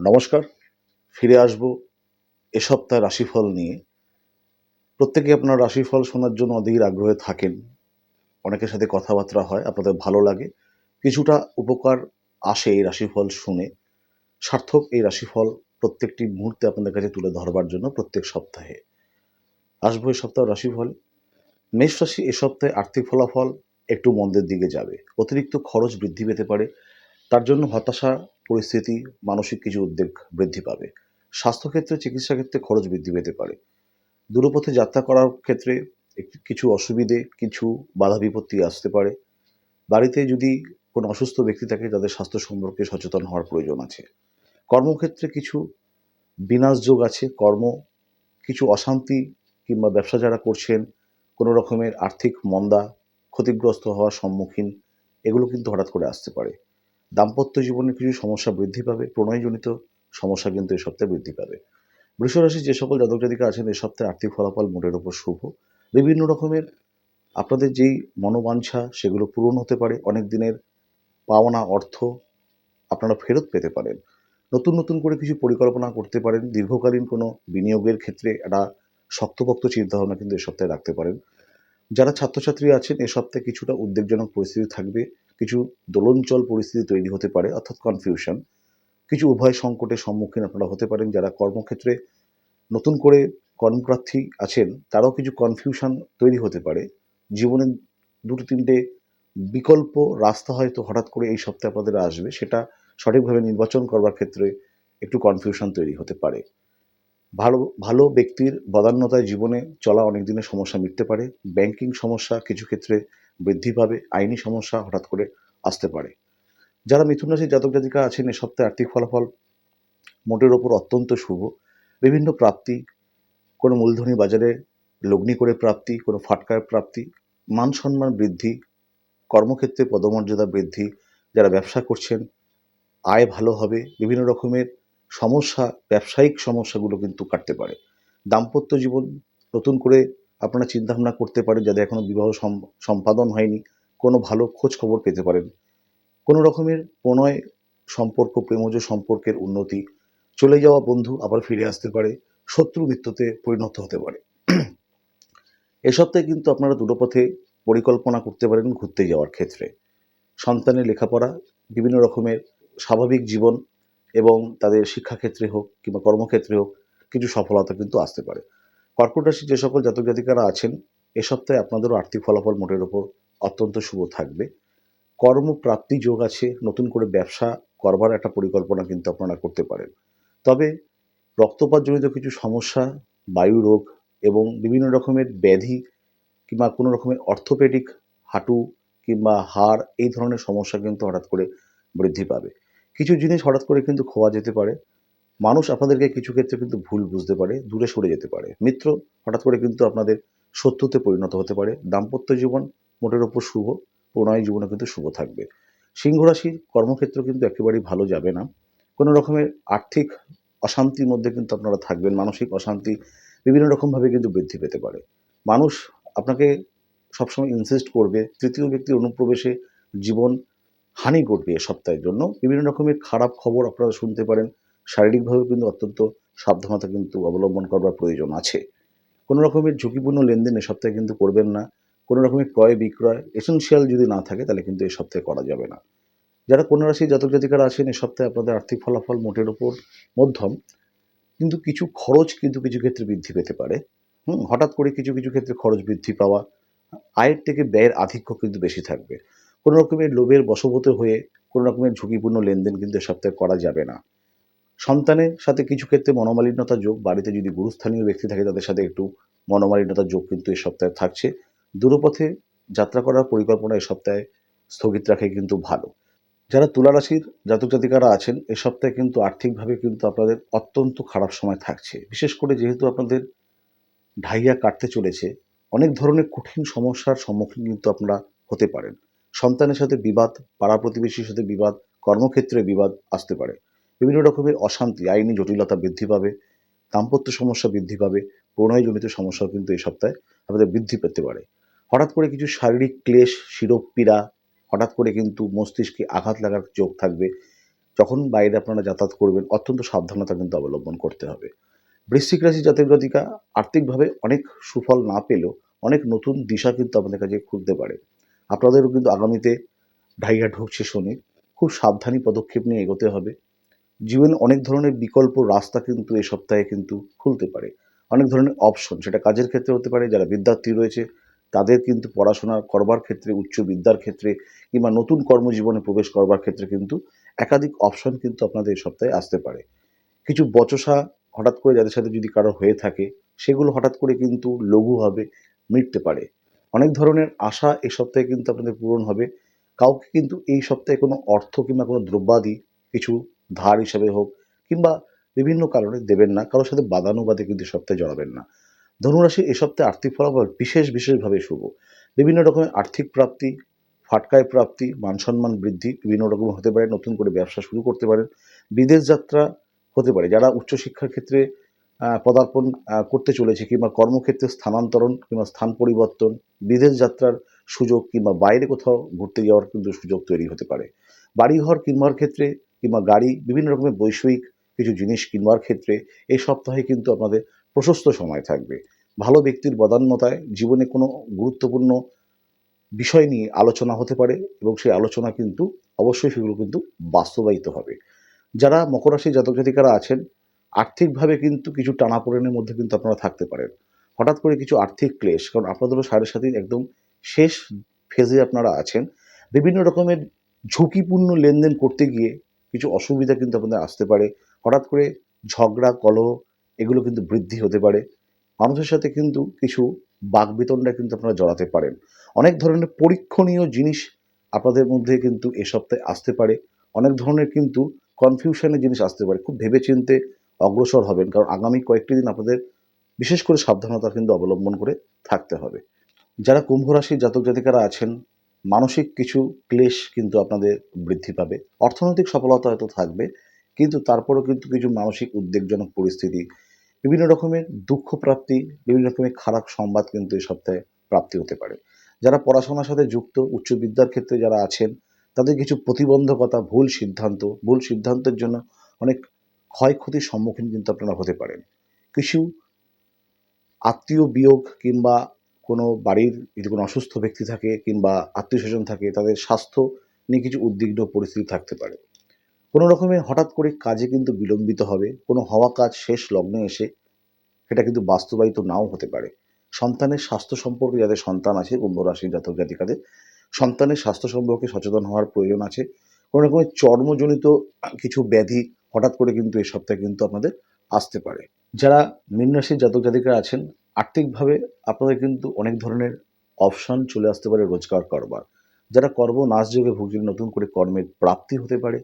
নমস্কার। ফিরে আসব এ সপ্তাহের রাশিফল নিয়ে। প্রত্যেকে আপনার রাশিফল শোনার জন্য অধীর আগ্রহে থাকেন। অনেকের সাথে কথাবার্তা হয়, আপনাদের ভালো লাগে। কিছুটা উপকার আসে এই রাশিফল শুনে। সার্থক এই রাশিফল প্রত্যেকটি মুহূর্তে আপনাদের কাছে তুলে ধরবার জন্য প্রত্যেক সপ্তাহে। আসব এই সপ্তাহ রাশিফল। মেষ রাশি এ সপ্তাহে আর্থিক ফলাফল একটু মন্দের দিকে যাবে। অতিরিক্ত খরচ বৃদ্ধি পেতে পারে। তার জন্য হতাশা পরিস্থিতি, মানসিক কিছু উদ্বেগ বৃদ্ধি পাবে। স্বাস্থ্যক্ষেত্রে চিকিৎসা ক্ষেত্রে খরচ বৃদ্ধি পেতে পারে। দূরপথে যাত্রা করার ক্ষেত্রে কিছু অসুবিধে, কিছু বাধা বিপত্তি আসতে পারে। বাড়িতে যদি কোনো অসুস্থ ব্যক্তি থাকে, তাদের স্বাস্থ্য সম্পর্কে সচেতন হওয়ার প্রয়োজন আছে। কর্মক্ষেত্রে কিছু বিনাশযোগ আছে। কর্ম, কিছু অশান্তি কিংবা ব্যবসা যারা করছেন, কোনো রকমের আর্থিক মন্দা ক্ষতিগ্রস্ত হওয়ার সম্মুখীন, এগুলো কিন্তু হঠাৎ করে আসতে পারে। দাম্পত্য জীবনে কিছু সমস্যা বৃদ্ধি পাবে, প্রণয়জনিত সমস্যা কিন্তু এই সপ্তাহে বৃদ্ধি পাবে। বৃষরাশি যে সকল জাতক জাতিকা আছেন এই সপ্তাহে আর্থিক ফলাফল মোটের ওপর শুভ। বিভিন্ন রকমের আপনাদের যেই মনোবাঞ্ছা, সেগুলো পূরণ হতে পারে। অনেক দিনের পাওনা অর্থ আপনারা ফেরত পেতে পারেন। নতুন নতুন করে কিছু পরিকল্পনা করতে পারেন। দীর্ঘকালীন কোনো বিনিয়োগের ক্ষেত্রে একটা শক্তপোক্ত চিন্তাভাবনা কিন্তু এ সপ্তাহে রাখতে পারেন। যারা ছাত্রছাত্রী আছেন, এ সপ্তাহে কিছুটা উদ্বেগজনক পরিস্থিতি থাকবে। কিছু দোলনচল পরিস্থিতি তৈরি হতে পারে, অর্থাৎ কনফিউশন কিছু উভয় সংকটের সম্মুখীন আপনারা হতে পারেন, যারা কর্মক্ষেত্রে নতুন করে কর্মপ্রার্থী আছেন, তারাও কিছু কনফিউশন তৈরি হতে পারে। জীবনে দুটো তিনটে বিকল্প রাস্তা হয়তো হঠাৎ করে এই সপ্তাহে আপনাদের আসবে, সেটা সঠিকভাবে নির্বাচন করবার ক্ষেত্রে একটু কনফিউশন তৈরি হতে পারে। ভালো ভালো ব্যক্তির বদান্যতায় জীবনে চলা অনেক দিনের সমস্যা মিটতে পারে। ব্যাংকিং সমস্যা কিছু ক্ষেত্রে বৃদ্ধি পাবে, আইনি সমস্যা হঠাৎ করে আসতে পারে। যারা মিথুন রাশির জাতক জাতিকা আছেন, এ সপ্তাহে আর্থিক ফলাফল মোটের ওপর অত্যন্ত শুভ। বিভিন্ন প্রাপ্তি, কোনো মূলধনী বাজারে লগ্নি করে প্রাপ্তি, কোনো ফাটকার প্রাপ্তি, মান সম্মান বৃদ্ধি, কর্মক্ষেত্রে পদমর্যাদা বৃদ্ধি, যারা ব্যবসা করছেন, আয় ভালো হবে, বিভিন্ন রকমের সমস্যা, ব্যবসায়িক সমস্যাগুলো কিন্তু কাটতে পারে। দাম্পত্য জীবন নতুন করে আপনারা চিন্তাভাবনা করতে পারেন যাদের এখনও বিবাহ সম্পাদন হয়নি, কোনো ভালো খোঁজ খবর পেতে পারেন। কোনো রকমের প্রণয় সম্পর্ক, প্রেমজ সম্পর্কের উন্নতি, চলে যাওয়া বন্ধু আবার ফিরে আসতে পারে শত্রু মিত্রতে পরিণত হতে পারে। এ সপ্তাহে কিন্তু আপনারা দুটো পথে পরিকল্পনা করতে পারেন ঘুরতে যাওয়ার ক্ষেত্রে। সন্তানের লেখাপড়া, বিভিন্ন রকমের স্বাভাবিক জীবন এবং তাদের শিক্ষাক্ষেত্রে হোক কিংবা কর্মক্ষেত্রে হোক, কিছু সফলতা কিন্তু আসতে পারে। কর্কট রাশির যে সকল জাতক জাতিকারা আছেন, এ সপ্তাহে আপনাদেরও আর্থিক ফলাফল মোটের ওপর অত্যন্ত শুভ থাকবে। কর্মপ্রাপ্তি যোগ আছে, নতুন করে ব্যবসা করবার একটা পরিকল্পনা কিন্তু আপনারা করতে পারেন। তবে রক্তপাতজনিত কিছু সমস্যা, বায়ু রোগ এবং বিভিন্ন রকমের ব্যাধি কিংবা কোনো রকমের অর্থোপেডিক, হাঁটু কিংবা হাড়, এই ধরনের সমস্যা কিন্তু হঠাৎ করে বৃদ্ধি পাবে। কিছু জিনিস হঠাৎ করে কিন্তু খোয়া যেতে পারে। মানুষ আপনাদেরকে কিছু ক্ষেত্রে কিন্তু ভুল বুঝতে পারে, দূরে সরে যেতে পারে। মিত্র, হঠাৎ করে কিন্তু আপনাদের শত্রুতে পরিণত হতে পারে। দাম্পত্য জীবন মোটের ওপর শুভ, প্রণয় জীবনে কিন্তু শুভ থাকবে। সিংহ রাশির কর্মক্ষেত্র কিন্তু একেবারেই ভালো যাবে না। কোনো রকমের আর্থিক অশান্তির মধ্যে কিন্তু আপনারা থাকবেন, মানসিক অশান্তি বিভিন্ন রকমভাবে কিন্তু বৃদ্ধি পেতে পারে। মানুষ আপনাকে সবসময় ইনসিস্ট করবে, তৃতীয় ব্যক্তির অনুপ্রবেশে জীবন হানি ঘটবে এ সপ্তাহের জন্য। বিভিন্ন রকমের খারাপ খবর আপনারা শুনতে পারেন শারীরিকভাবে কিন্তু অত্যন্ত সাবধানতা কিন্তু অবলম্বন করবার প্রয়োজন আছে। কোনো রকমের ঝুঁকিপূর্ণ লেনদেন এ সপ্তাহে কিন্তু করবেন না। কোনো রকমের ক্রয় বিক্রয় এসেনশিয়াল যদি না থাকে, তাহলে কিন্তু এই সপ্তাহে করা যাবে না। যারা কন্যা রাশির জাতক জাতিকারা আছেন এই সপ্তাহে আপনাদের আর্থিক ফলাফল মোটের ওপর মধ্যম। কিন্তু কিছু খরচ কিন্তু কিছু ক্ষেত্রে বৃদ্ধি পেতে পারে। হুম, হঠাৎ করে কিছু কিছু ক্ষেত্রে খরচ বৃদ্ধি পাওয়া, আয়ের থেকে ব্যয়ের আধিক্য কিন্তু বেশি থাকবে। কোনো রকমের লোভের বশবত হয়ে কোনো রকমের ঝুঁকিপূর্ণ লেনদেন কিন্তু এ সপ্তাহে করা যাবে না। সন্তানের সাথে কিছু ক্ষেত্রে মনোমালিন্যতা যোগ, বাড়িতে যদি গুরুস্থানীয় ব্যক্তি থাকে তাদের সাথে একটু মনোমালিন্যতা যোগ কিন্তু এই সপ্তাহে থাকছে। দূরপথে যাত্রা করার পরিকল্পনা এই সপ্তাহে স্থগিত রাখে কিন্তু ভালো। যারা তুলা রাশির জাতক জাতিকারা আছেন, এ সপ্তাহে কিন্তু আর্থিকভাবে কিন্তু আপনাদের অত্যন্ত খারাপ সময় থাকছে। বিশেষ করে যেহেতু আপনাদের ঢাইয়া কাটতে চলেছে, অনেক ধরনের কঠিন সমস্যার সম্মুখীন কিন্তু আপনারা হতে পারেন। সন্তানের সাথে বিবাদ, পাড়া প্রতিবেশীর সাথে বিবাদ, কর্মক্ষেত্রে বিবাদ আসতে পারে। বিভিন্ন রকমের অশান্তি, আইনি জটিলতা বৃদ্ধি পাবে, দাম্পত্য সমস্যা বৃদ্ধি পাবে প্রণয়জনিত সমস্যাও কিন্তু এই সপ্তাহে আপনাদের বৃদ্ধি পেতে পারে। হঠাৎ করে কিছু শারীরিক ক্লেশ, শিরোপীড়া, হঠাৎ করে কিন্তু মস্তিষ্কে আঘাত লাগার যোগ থাকবে। যখন বাইরে আপনারা যাতায়াত করবেন, অত্যন্ত সাবধানতা কিন্তু অবলম্বন করতে হবে। বৃশ্চিক রাশি জাতক জাতিকা আর্থিকভাবে অনেক সুফল না পেলেও অনেক নতুন দিশা কিন্তু আপনাদের কাছে খুলতে পারে। আপনাদেরও কিন্তু আগামীতে ঢাইয়া ঢুকছে শনি, খুব সাবধানী পদক্ষেপ নিয়ে এগোতে হবে। জীবনে অনেক ধরনের বিকল্প রাস্তা কিন্তু এই সপ্তাহে কিন্তু খুলতে পারে। অনেক ধরনের অপশন সেটা কাজের ক্ষেত্রে হতে পারে, যারা বিদ্যার্থী রয়েছে, তাদের কিন্তু পড়াশোনা করবার ক্ষেত্রে, উচ্চ বিদ্যার ক্ষেত্রে কিংবা নতুন কর্মজীবনে প্রবেশ করবার ক্ষেত্রে কিন্তু একাধিক অপশন কিন্তু আপনাদের এই সপ্তাহে আসতে পারে। কিছু বচসা হঠাৎ করে যাদের সাথে যদি কারও হয়ে থাকে, সেগুলো হঠাৎ করে কিন্তু লঘুভাবে মিটতে পারে। অনেক ধরনের আশা এই সপ্তাহে কিন্তু আপনাদের পূরণ হবে। কাউকে কিন্তু এই সপ্তাহে কোনো অর্থ কিংবা কোনো দ্রব্যাদি কিছু ধার হিসাবে হোক কিংবা বিভিন্ন কারণে দেবেন না, কারোর সাথে বাদানুবাদে কিন্তু সপ্তাহে জড়াবেন না। ধনুরাশি এই সপ্তাহে আর্থিক ফলাফল বিশেষ বিশেষভাবে শুভ। বিভিন্ন রকমের আর্থিক প্রাপ্তি, ফাটকায় প্রাপ্তি মান সম্মান বৃদ্ধি বিভিন্ন রকম হতে পারে, নতুন করে ব্যবসা শুরু করতে পারেন, বিদেশ যাত্রা হতে পারে। যারা উচ্চশিক্ষার ক্ষেত্রে পদার্পণ করতে চলেছে কিংবা কর্মক্ষেত্রে স্থানান্তরণ কিংবা স্থান পরিবর্তন, বিদেশ যাত্রার সুযোগ কিংবা বাইরে কোথাও ঘুরতে যাওয়ার কিন্তু সুযোগ তৈরি হতে পারে। বাড়িঘর কিনবার ক্ষেত্রে কিংবা গাড়ি, বিভিন্ন রকমের বৈষয়িক কিছু জিনিস কিনবার ক্ষেত্রে এই সপ্তাহে কিন্তু আপনাদের প্রশস্ত সময় থাকবে। ভালো ব্যক্তির বদান্যতায় জীবনে কোনো গুরুত্বপূর্ণ বিষয় নিয়ে আলোচনা হতে পারে এবং সেই আলোচনা কিন্তু অবশ্যই সেগুলো কিন্তু বাস্তবায়িত হবে। যারা মকর রাশি জাতক জাতিকারা আছেন, আর্থিকভাবে কিন্তু কিছু টানাপোড়েনের মধ্যে কিন্তু আপনারা থাকতে পারেন। হঠাৎ করে কিছু আর্থিক ক্লেশ, কারণ আপনাদেরও সাড়ে সাথে একদম শেষ ফেজে আপনারা আছেন। বিভিন্ন রকমের ঝুঁকিপূর্ণ লেনদেন করতে গিয়ে কিছু অসুবিধা কিন্তু আপনাদের আসতে পারে। হঠাৎ করে ঝগড়া, কলহ এগুলো কিন্তু বৃদ্ধি হতে পারে। মানুষের সাথে কিন্তু কিছু বাকবিতণ্ডা কিন্তু আপনারা জড়াতে পারেন। অনেক ধরনের পরীক্ষণীয় জিনিস আপনাদের মধ্যে কিন্তু এ সপ্তাহে আসতে পারে। অনেক ধরনের কিন্তু কনফিউশনের জিনিস আসতে পারে। খুব ভেবেচিন্তে অগ্রসর হবেন। কারণ আগামী কয়েকটি দিন আপনাদের বিশেষ করে সাবধানতা কিন্তু অবলম্বন করে থাকতে হবে। যারা কুম্ভ রাশির জাতক জাতিকারা আছেন মানসিক কিছু ক্লেশ কিন্তু আপনাদের বৃদ্ধি পাবে। অর্থনৈতিক সফলতা হয়তো থাকবে, কিন্তু তারপরেও কিন্তু কিছু মানসিক উদ্বেগজনক পরিস্থিতি, বিভিন্ন রকমের দুঃখ প্রাপ্তি, বিভিন্ন রকমের খারাপ সংবাদ কিন্তু এই সপ্তাহে প্রাপ্তি হতে পারে। যারা পড়াশোনার সাথে যুক্ত, উচ্চ বিদ্যার ক্ষেত্রে যারা আছেন, তাদের কিছু প্রতিবন্ধকতা, ভুল সিদ্ধান্ত, ভুল সিদ্ধান্তের জন্য অনেক ক্ষয়ক্ষতির সম্মুখীন কিন্তু আপনারা হতে পারেন। কিছু আত্মীয় বিয়োগ কিংবা কোনো বাড়ির যদি কোনো অসুস্থ ব্যক্তি থাকে কিংবা আত্মীয় স্বজন থাকে, তাদের স্বাস্থ্য নিয়ে কিছু উদ্বিগ্ন পরিস্থিতি থাকতে পারে। কোনো রকমের হঠাৎ করে কাজে কিন্তু বিলম্বিত হবে, কোনো হওয়া কাজ শেষ লগ্নে এসে সেটা কিন্তু বাস্তবায়িত নাও হতে পারে। সন্তানের স্বাস্থ্য সম্পর্কে যাদের সন্তান আছে, কুম্ভ রাশির জাতক জাতিকাদের, সন্তানের স্বাস্থ্য সম্পর্কে সচেতন হওয়ার প্রয়োজন আছে। কোনো রকমের চর্মজনিত কিছু ব্যাধি হঠাৎ করে কিন্তু এই সপ্তাহে কিন্তু আপনাদের আসতে পারে। যারা মীন রাশির জাতক জাতিকারা আছেন আর্থিকভাবে আপনাদের কিন্তু অনেক ধরনের অপশান চলে আসতে পারে রোজগার করবার। যারা কর্ম নাশ যোগে ভুগছেন নতুন করে কর্মের প্রাপ্তি হতে পারে।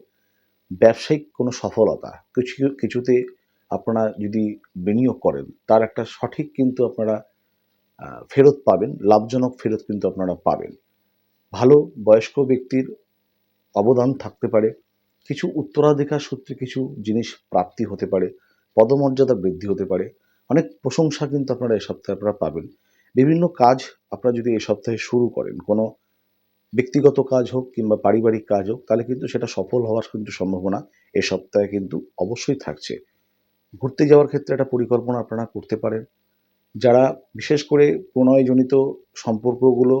ব্যবসায়িক কোনো সফলতা, কিছু, কিছুতে আপনারা যদি বিনিয়োগ করেন, তার একটা সঠিক কিন্তু আপনারা ফেরত পাবেন, লাভজনক ফেরত কিন্তু আপনারা পাবেন। ভালো বয়স্ক ব্যক্তির অবদান থাকতে পারে। কিছু উত্তরাধিকার সূত্রে কিছু জিনিস প্রাপ্তি হতে পারে। পদমর্যাদা বৃদ্ধি হতে পারে। অনেক প্রশংসা কিন্তু আপনারা এই সপ্তাহে আপনারা পাবেন। বিভিন্ন কাজ আপনারা যদি এই সপ্তাহে শুরু করেন, কোনো ব্যক্তিগত কাজ হোক কিংবা পারিবারিক কাজ হোক, তাহলে কিন্তু সেটা সফল হওয়ার কিন্তু সম্ভাবনা এ সপ্তাহে কিন্তু অবশ্যই থাকছে। ঘুরতে যাওয়ার ক্ষেত্রে একটা পরিকল্পনা আপনারা করতে পারেন। যারা বিশেষ করে প্রণয়জনিত সম্পর্কগুলো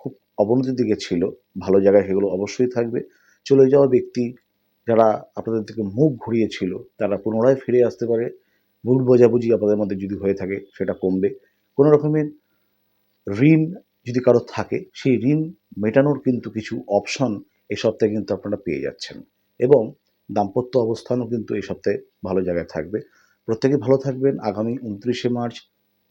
খুব অবনতির দিকে ছিল, ভালো জায়গায় সেগুলো অবশ্যই থাকবে। চলে যাওয়া ব্যক্তি যারা আপনাদের থেকে মুখ ঘুরিয়েছিল, তারা পুনরায় ফিরে আসতে পারে। ভুল বোঝাবুঝি আপনাদের মধ্যে যদি হয়ে থাকে, সেটা কমবে। কোনো রকমের ঋণ যদি কারও থাকে, সেই ঋণ মেটানোর কিন্তু কিছু অপশন এই সপ্তাহে কিন্তু আপনারা পেয়ে যাচ্ছেন। এবং দাম্পত্য অবস্থানও কিন্তু এই সপ্তাহে ভালো জায়গায় থাকবে। প্রত্যেকে ভালো থাকবেন। আগামী উনত্রিশে মার্চ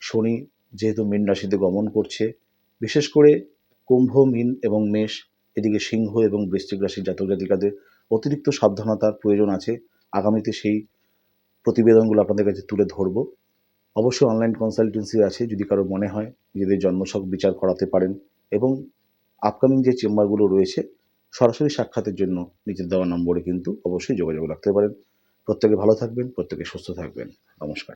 শনি যেহেতু মীন রাশিতে গমন করছে, বিশেষ করে কুম্ভ, মীন এবং মেষ, এদিকে সিংহ এবং বৃশ্চিক রাশির জাতক জাতিকাদের অতিরিক্ত সাবধানতার প্রয়োজন আছে। আগামীতে সেই প্রতিবেদনগুলো আপনাদের কাছে তুলে ধরব। অবশ্যই অনলাইন কনসালটেন্সি আছে, যদি কারও মনে হয় নিজেদের জন্মসক বিচার করাতে পারেন এবং আপকামিং যে চেম্বারগুলো রয়েছে, সরাসরি সাক্ষাতের জন্য নিজের দেওয়া নম্বরে কিন্তু অবশ্যই যোগাযোগ রাখতে পারেন। প্রত্যেকে ভালো থাকবেন, প্রত্যেকে সুস্থ থাকবেন। নমস্কার।